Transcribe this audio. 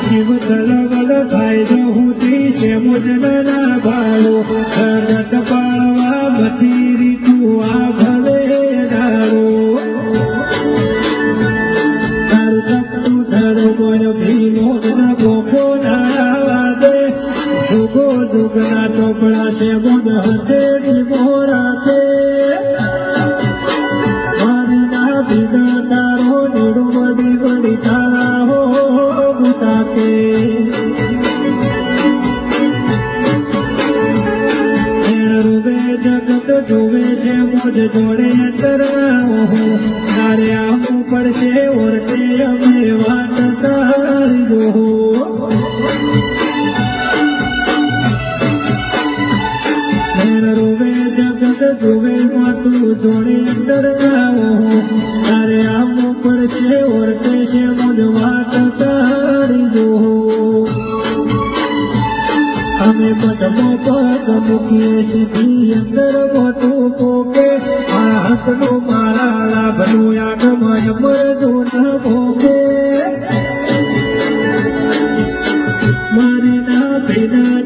જીવ તલવલ થાય જો હું ત્રીસે મુજના ભાળો રત પાળવા મથી રીતું આ ભલે ડાળો ચોપડા છે મુદ હતે મોરા તે જગત જોવે છે મોજ જોડે તરાવો. તારે આવું પડશે ઓરતે છે મોજ વાટ અમે પટમો પગ મૂકીએ સીધી અંદર મોટું પોકે આ હકનું મારા લાભનું આગમન મરજો ન ભોગે. મારી ના ભીના